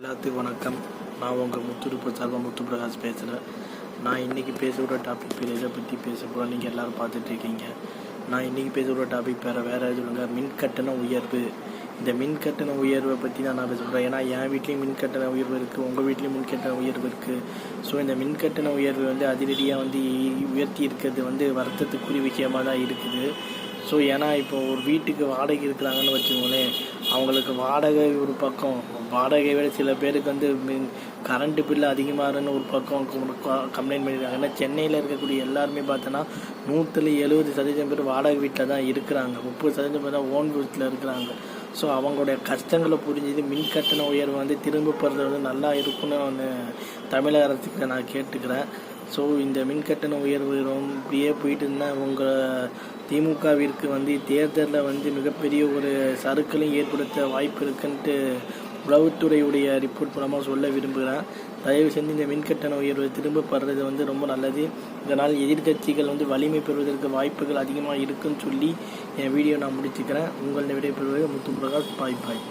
எல்லாத்துக்கும் வணக்கம். நான் உங்கள் முத்துருப்பு சார்பாக முத்து பிரகாஷ் பேசுகிறேன் நான் இன்றைக்கி பேசுகிற டாபிக் பேர் எதை பற்றி பேச போகிறோம் நீங்கள் எல்லோரும் பார்த்துட்டு இருக்கீங்க. நான் இன்றைக்கி பேசுகிற டாபிக் வேறு வேறு சொல்லுங்க மின் கட்டண உயர்வு. இந்த மின் கட்டண உயர்வை பற்றி தான் நான் பேசுகிறேன் ஏன்னா என் வீட்லேயும் மின் கட்டண உயர்வு இருக்குது உங்கள் வீட்லேயும் மின் கட்டண உயர்வு இருக்குது ஸோ இந்த மின் கட்டண உயர்வு வந்து அதிரடியாக வந்து உயர்த்தி இருக்கிறது வந்து வருத்தத்துக்குரிய விஷயமாக தான் இருக்குது. ஸோ ஏன்னா இப்போ ஒரு வீட்டுக்கு வாடகை இருக்கிறாங்கன்னு வச்சுக்கோங்களேன் அவங்களுக்கு வாடகை ஒரு பக்கம். வாடகை விட சில பேருக்கு வந்து மின் கரண்ட்டு பில்லு அதிகமாகுதுன்னு ஒரு பக்கம் கம்ப்ளைண்ட் பண்ணியிருக்காங்க ஏன்னா சென்னையில் இருக்கக்கூடிய எல்லாருமே பார்த்தோன்னா நூற்றில் எழுபது சதவீதம் பேர் வாடகை வீட்டில் தான் இருக்கிறாங்க. முப்பது சதவீதம் பேர் தான் ஓன் வீட்டில் இருக்கிறாங்க. ஸோ அவங்களுடைய கஷ்டங்களை புரிஞ்சுது மின் கட்டண உயர்வு வந்து திரும்ப பெறுறது வந்து நல்லா இருக்குன்னு ஒன்று தமிழக அரசுக்கு நான் கேட்டுக்கிறேன். ஸோ இந்த மின் கட்டண உயர்வு ரொம்ப இப்படியே போயிட்டு இருந்தால் உங்கள் திமுகவிற்கு வந்து தேர்தலில் வந்து மிகப்பெரிய ஒரு சறுக்கலையும் ஏற்படுத்த வாய்ப்பு இருக்குன்ட்டு உளவுத்துறையுடைய ரிப்போர்ட் மூலமாக சொல்ல விரும்புகிறேன். தயவு செஞ்சு இந்த மின் கட்டண உயர்வை திரும்ப படுறது வந்து ரொம்ப நல்லது. இதனால் எதிர்க்கட்சிகள் வந்து வலிமை பெறுவதற்கு வாய்ப்புகள் அதிகமாக இருக்குன்னு சொல்லி என் வீடியோ நான் முடிச்சுக்கிறேன். உங்கள் விடைபெறுவது முத்து பிரகாஷ் பாய் பாய்.